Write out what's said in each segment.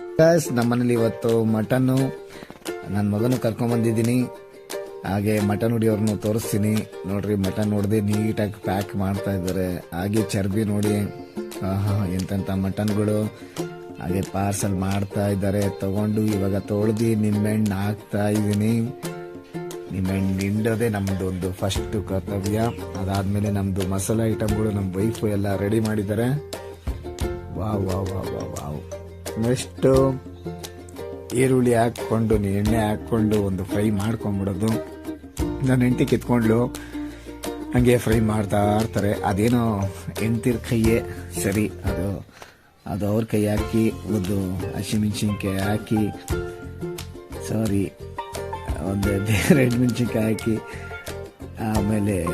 Guys ನಮ್ಮನೇಲಿ ಇವತ್ತು mutton ನನ್ನ ಮಗನು ಕರ್ಕೊಂಬಂದಿದ್ದೀನಿ. ಹಾಗೆ ಮಟನ್ ಹುಡಿಯವ್ರನ್ನು ತೋರಿಸ್ತೀನಿ. ನೋಡ್ರಿ, ಮಟನ್ ಹೊಡೆದು ನೀಟಾಗಿ ಪ್ಯಾಕ್ ಮಾಡ್ತಾ ಇದ್ದಾರೆ. ಹಾಗೆ ಚರ್ಬಿ ನೋಡಿ. ಆಹಾ, ಎಂತೆಂಥ ಮಟನ್ಗಳು. ಹಾಗೆ ಪಾರ್ಸಲ್ ಮಾಡ್ತಾ ಇದ್ದಾರೆ. ತಗೊಂಡು ಇವಾಗ ತೊಳೆದು ನಿಂಬೆಹಣ್ಣು ಹಾಕ್ತಾ ಇದ್ದೀನಿ. ನಿಂಬೆಹಣ್ಣು ಹಿಂಡೋದೇ ನಮ್ದು ಒಂದು ಫಸ್ಟ್ ಕರ್ತವ್ಯ. ಅದಾದ್ಮೇಲೆ ನಮ್ದು ಮಸಾಲೆ ಐಟಮ್ಗಳು ನಮ್ಮ ವೈಫು ಎಲ್ಲ ರೆಡಿ ಮಾಡಿದ್ದಾರೆ. ವಾ ವಾ ವಾ ವಾ ನೆಕ್ಸ್ಟ್ ಈರುಳ್ಳಿ ಹಾಕ್ಕೊಂಡು, ಎಣ್ಣೆ ಹಾಕ್ಕೊಂಡು ಒಂದು ಫ್ರೈ ಮಾಡ್ಕೊಂಬಿಡೋದು. ನನ್ನ ಹೆಂಡತಿ ಕಿತ್ಕೊಂಡು ಹಂಗೆ ಫ್ರೈ ಮಾಡ್ತಾ ಇರ್ತಾರೆ. ಅದೇನೋ ಹೆಂಡ್ತಿರ್ ಕೈಯೇ ಸರಿ. ಅದು ಅದು ಅವ್ರ ಕೈ ಹಾಕಿ, ಒಂದು ಹಸಿಮೆಣ್ಸಿನ್ಕಾಯಿ ಹಾಕಿ, ಸಾರಿ, ಒಂದು ರೆಡ್ ಮೆಣಸಿನ್ಕಾಯಿ ಹಾಕಿ, ಆಮೇಲೆ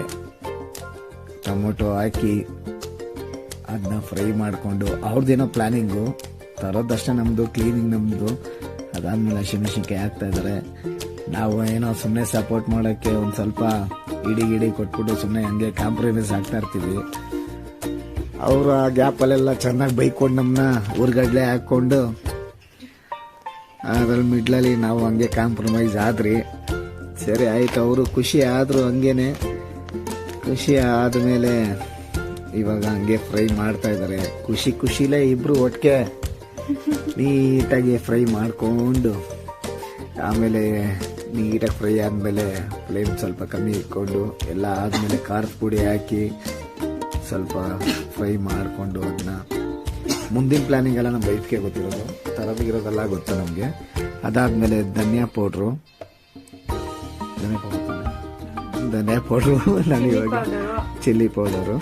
ಟೊಮೊಟೊ ಹಾಕಿ ಅದನ್ನ ಫ್ರೈ ಮಾಡಿಕೊಂಡು ಅವ್ರದ್ದೇನೋ ಪ್ಲಾನಿಂಗು. ತರೋದಷ್ಟೇ ನಮ್ಮದು ಕ್ಲೀನಿಂಗ್ ನಮ್ಮದು ಅದಾದ್ಮೇಲೆ ಹಸಿಮೆಣಸಿನ್ಕಾಯಿ ಹಾಕ್ತಾ ಇದ್ದಾರೆ ನಾವು ಏನೋ ಸುಮ್ಮನೆ ಸಪೋರ್ಟ್ ಮಾಡೋಕ್ಕೆ ಒಂದು ಸ್ವಲ್ಪ ಇಡಿ ಗಿಡಿ ಕೊಟ್ಬಿಟ್ಟು ಸುಮ್ಮನೆ ಹಂಗೆ ಕಾಂಪ್ರಮೈಸ್ ಆಗ್ತಾ ಇರ್ತೀವಿ. ಅವರು ಆ ಗ್ಯಾಪಲ್ಲೆಲ್ಲ ಚೆನ್ನಾಗಿ ಬೈಕೊಂಡು ನಮ್ಮನ್ನ ಊರ್ಗಡ್ಲೆ ಹಾಕ್ಕೊಂಡು, ಅದ್ರಲ್ಲಿ ಮಿಡ್ಲಲ್ಲಿ ನಾವು ಹಂಗೆ ಕಾಂಪ್ರಮೈಸ್ ಆದ್ರಿ. ಸರಿ ಆಯ್ತು, ಅವರು ಖುಷಿ ಆದರೂ ಹಂಗೇನೆ. ಖುಷಿ ಆದಮೇಲೆ ಇವಾಗ ಹಂಗೆ ಫ್ರೈ ಮಾಡ್ತಾ ಇದ್ದಾರೆ ಖುಷಿ ಖುಷಿಲೇ ಇಬ್ರು ಒಟ್ಟಿಗೆ ನೀಟಾಗಿ ಫ್ರೈ ಮಾಡಿಕೊಂಡು ಆಮೇಲೆ ನೀಟಾಗಿ ಫ್ರೈ ಆದಮೇಲೆ ಫ್ಲೇಮ್ ಸ್ವಲ್ಪ ಕಮ್ಮಿ ಇಟ್ಕೊಂಡು ಎಲ್ಲ ಆದಮೇಲೆ ಖಾರದ ಪುಡಿ ಹಾಕಿ ಸ್ವಲ್ಪ ಫ್ರೈ ಮಾಡಿಕೊಂಡು ಅದನ್ನ. ಮುಂದಿನ ಪ್ಲಾನಿಂಗ್ ಎಲ್ಲ ನಮ್ಮ ವೈಫ್ಗೆ ಗೊತ್ತಿರೋದು ತರದಿರೋದೆಲ್ಲ ಗೊತ್ತು ನಮಗೆ. ಅದಾದಮೇಲೆ ಧನಿಯಾ ಪೌಡ್ರು. ಧನಿಯಾ ಪೌಡ್ರು ಧನಿಯಾ ಪೌಡ್ರು ನನಗಿವಾಗ ಪೌಡರು ಚಿಲ್ಲಿ ಪೌಡರು.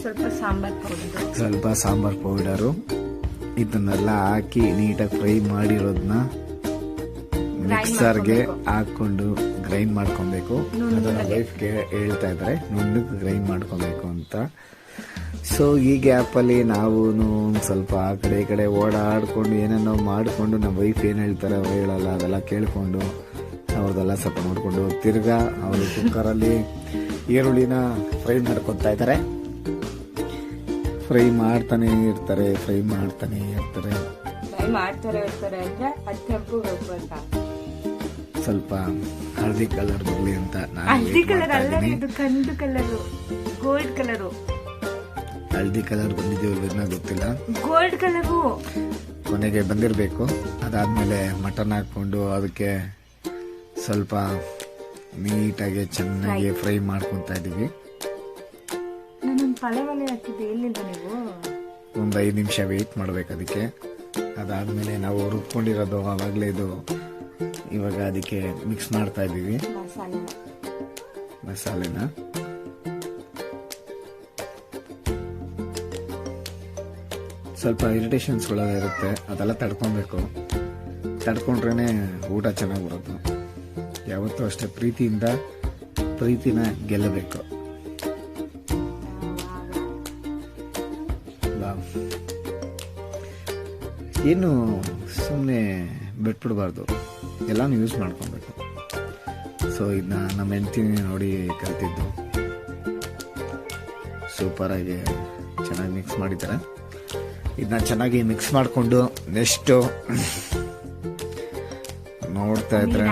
ಸ್ವಲ್ಪ ಸಾಂಬಾರ್ ಪೌಡರು. ಸ್ವಲ್ಪ ಸಾಂಬಾರ್ ಪೌಡರು. ಇದನ್ನೆಲ್ಲ ಹಾಕಿ ನೀಟಾಗಿ ಫ್ರೈ ಮಾಡಿರೋದನ್ನ ಮಿಕ್ಸರ್ಗೆ ಹಾಕೊಂಡು ಗ್ರೈಂಡ್ ಮಾಡ್ಕೊಬೇಕು. ಅದನ್ನ ವೈಫ್ಗೆ ಹೇಳ್ತಾ ಇದ್ದಾರೆ ನುಣ್ಣಗೆ ಗ್ರೈಂಡ್ ಮಾಡ್ಕೊಬೇಕು ಅಂತ. ಸೊ ಈ ಗ್ಯಾಪಲ್ಲಿ ನಾವು ಒಂದು ಸ್ವಲ್ಪ ಆ ಕಡೆ ಈ ಕಡೆ ಓಡಾಡ್ಕೊಂಡು ಏನೇನೋ ಮಾಡಿಕೊಂಡು ನಮ್ಮ ವೈಫ್ ಏನು ಹೇಳ್ತಾರೆ ಅವ್ರು ಹೇಳಲ್ಲ ಅದೆಲ್ಲ ಕೇಳಿಕೊಂಡು ಅವ್ರದ್ದೆಲ್ಲ ಸ್ವಲ್ಪ ನೋಡಿಕೊಂಡು ತಿರ್ಗಾ ಅವರು ಕುಕ್ಕರಲ್ಲಿ ಈರುಳ್ಳಿನ ಫ್ರೈ ಮಾಡ್ಕೊತಾ ಇದ್ದಾರೆ ಫ್ರೈ ಮಾಡ್ತಾನೆ ಇರ್ತಾರೆ ಫ್ರೈ ಮಾಡ್ತಾನೆ ಇರ್ತಾರೆ. ಫ್ರೈ ಮಾಡ್ತಾರೆ ಇರ್ತಾರೆ ಅಂದ್ರೆ ಅದು ಕೆಂಪು ಅಂತ ಸ್ವಲ್ಪ ಹಳದಿ ಕಲರ್ ಬರಲಿ ಅಂತ ನಾನು ಹಲ್ದಿ ಕಲರ್ ಅಲ್ಲ. ಇದು ಕಂದು ಕಲರ್ ಗೋಲ್ಡ್ ಕಲರ್. ಹಳದಿ ಕಲರ್ ಬಂದಿದೆಯೋ ಗೊತ್ತಿಲ್ಲ. Gold colour. ಕೊನೆಗೆ ಬಂದಿರಬೇಕು. ಅದಾದ್ಮೇಲೆ ಮಟನ್ ಹಾಕ್ಕೊಂಡು ಅದಕ್ಕೆ ಸ್ವಲ್ಪ ನೀಟಾಗಿ ಚೆನ್ನಾಗಿ ಫ್ರೈ ಮಾಡ್ಕೊತಾ ಇದೀವಿ. ಮಲೆ ಹಾಕಿದ್ದೆ ಎಲ್ಲಿಂದ ನೀವು? ಒಂದು ಐದು ನಿಮಿಷ ವೆಯ್ಟ್ ಮಾಡ್ಬೇಕು ಅದಕ್ಕೆ. ಅದಾದ್ಮೇಲೆ ನಾವು ರುಬ್ಕೊಂಡಿರೋದು ಆವಾಗಲೇ ಇದು ಇವಾಗ ಅದಕ್ಕೆ ಮಿಕ್ಸ್ ಮಾಡ್ತಾ ಇದ್ದೀವಿ. ಮಸಾಲೆ ಮಸಾಲೆನ. ಸ್ವಲ್ಪ ಇರಿಟೇಷನ್ಸ್ಗಳು ಇರುತ್ತೆ ಅದೆಲ್ಲ ತಡ್ಕೊಬೇಕು. ತಡ್ಕೊಂಡ್ರೇ ಊಟ ಚೆನ್ನಾಗಿ ಬರೋದು ಯಾವತ್ತೂ ಅಷ್ಟೇ ಪ್ರೀತಿಯಿಂದ ಪ್ರೀತಿನ ಗೆಲ್ಲಬೇಕು. ಏನು ಸುಮ್ಮನೆ ಬಿಟ್ಬಿಡ್ಬಾರ್ದು. ಎಲ್ಲಾನು ಯೂಸ್ ಮಾಡ್ಕೊಬೇಕು. ಸೊ ಇದನ್ನ ನಮ್ಮ ಹೆಂಡ್ತಿನೇ ನೋಡಿ ಕಲಿತಿದ್ದು ಸೂಪರಾಗಿ ಚೆನ್ನಾಗಿ ಮಿಕ್ಸ್ ಮಾಡಿದ್ದಾರೆ ಇದನ್ನ ಚೆನ್ನಾಗಿ ಮಿಕ್ಸ್ ಮಾಡಿಕೊಂಡು ನೆಕ್ಸ್ಟು ನೋಡ್ತಾ ಇದ್ರೆ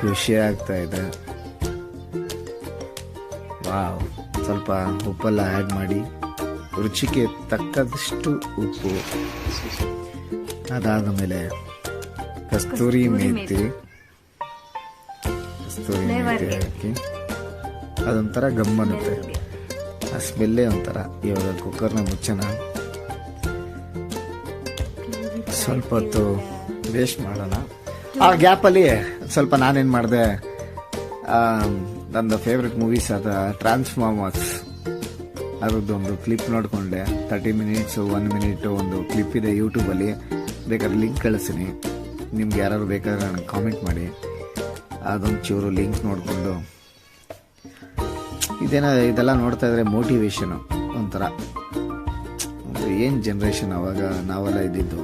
ಖುಷಿ ಆಗ್ತಾ ಇದೆ. ವಾವ್ ಸ್ವಲ್ಪ ಉಪ್ಪೆಲ್ಲ ಆ್ಯಡ್ ಮಾಡಿ. ರುಚಿಗೆ ತಕ್ಕದಷ್ಟು ಉಪ್ಪು. ಅದಾದ ಮೇಲೆ ಕಸ್ತೂರಿ ಮೇಥಿ. ಕಸ್ತೂರಿ ಮೇಥಿ ಹಾಕಿ. ಅದೊಂಥರ ಗಮ್ ಅನ್ನುತ್ತೆ ಆ ಸ್ಮೆಲ್ಲೇ ಒಂಥರ. ಇವಾಗ ಕುಕ್ಕರ್ನ ಮುಚ್ಚನ ಸ್ವಲ್ಪ ಹೊತ್ತು ವೇಸ್ಟ್ ಮಾಡೋಣ. ಆ ಗ್ಯಾಪಲ್ಲಿ ಸ್ವಲ್ಪ ನಾನೇನು ಮಾಡಿದೆ ನನ್ನ ಫೇವ್ರೆಟ್ ಮೂವೀಸ್ ಆದ ಟ್ರಾನ್ಸ್ಫಾರ್ಮರ್ಸ್ ಅದರದ್ದೊಂದು ಕ್ಲಿಪ್ ನೋಡಿಕೊಂಡೆ. ತರ್ಟಿ ಮಿನಿಟ್ಸು ಒನ್ ಮಿನಿಟ್ ಒಂದು ಕ್ಲಿಪ್ ಇದೆ ಯೂಟ್ಯೂಬಲ್ಲಿ ಬೇಕಾದ್ರೆ ಲಿಂಕ್ ಕಳಿಸ್ತೀನಿ. ನಿಮ್ಗೆ ಯಾರಾದ್ರು ಬೇಕಾದ್ರೆ ನನಗೆ ಕಾಮೆಂಟ್ ಮಾಡಿ. ಅದೊಂದು ಚೂರು ಲಿಂಕ್ ನೋಡಿಕೊಂಡು. ಇದೇನೋ ಇದೆಲ್ಲ ನೋಡ್ತಾ ಇದ್ರೆ ಮೋಟಿವೇಶನು ಒಂಥರ. ಏನು ಜನ್ರೇಷನ್ ಅವಾಗ ನಾವೆಲ್ಲ ಇದ್ದಿದ್ದು?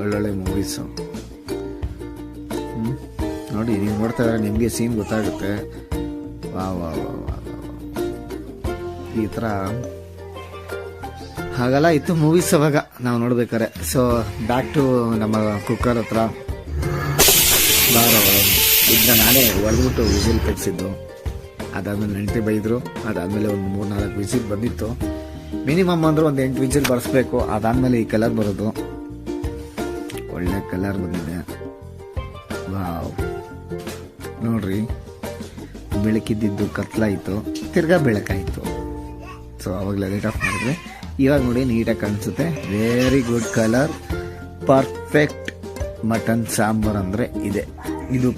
ಒಳ್ಳೊಳ್ಳೆ ಮೂವೀಸು ನೋಡಿ, ನೀವು ನೋಡ್ತಾ ಇದ್ರೆ ನಿಮಗೆ ಸೀನ್ ಗೊತ್ತಾಗುತ್ತೆ. ವಾ ವಾ ವಾ ವಾ. ಈ ಥರ ಹಾಗೆಲ್ಲ ಇತ್ತು ಮೂವೀಸ್ ಅವಾಗ ನಾವು ನೋಡ್ಬೇಕಾರೆ ಸೊ ಬ್ಯಾಕ್ ಟು ನಮ್ಮ ಕುಕ್ಕರ್ ಹತ್ರ. ಇದನ್ನ ನಾನೇ ಹೊಡೆದ್ಬಿಟ್ಟು ವಿಸಿಲ್ ಕಟ್ಸಿದ್ದು. ಅದಾದ್ಮೇಲೆ ನೆಂಟಿ ಬೈದ್ರು. ಅದಾದ್ಮೇಲೆ ಒಂದು ಮೂರು ನಾಲ್ಕು ವಿಸಿಲ್ ಬಂದಿತ್ತು. ಮಿನಿಮಮ್ ಅಂದ್ರೆ ಒಂದು ಎಂಟು ವಿಸಿಲ್ ಬರ್ಸ್ಬೇಕು. ಅದಾದ್ಮೇಲೆ ಈ ಕಲರ್ ಬರೋದು. ಒಳ್ಳೆ ಕಲರ್ ಬಂದಿದೆ. ವಾವ್. ನೋಡ್ರಿ. ಬೆಳಕಿದ್ದಿದ್ದು ಕತ್ಲಾಯಿತು. ತಿರ್ಗಾ ಬೆಳಕಾಯಿತು. ಸೊ ಅವಾಗಲೇ ಲೈಟ್ ಆಫ್ ಮಾಡಿದ್ರೆ ಇವಾಗ ನೋಡಿ ನೀಟಾಗಿ ಕಾಣಿಸುತ್ತೆ. Very good colour perfect mutton sambar ಅಂದರೆ ಇದೆ. ಇದು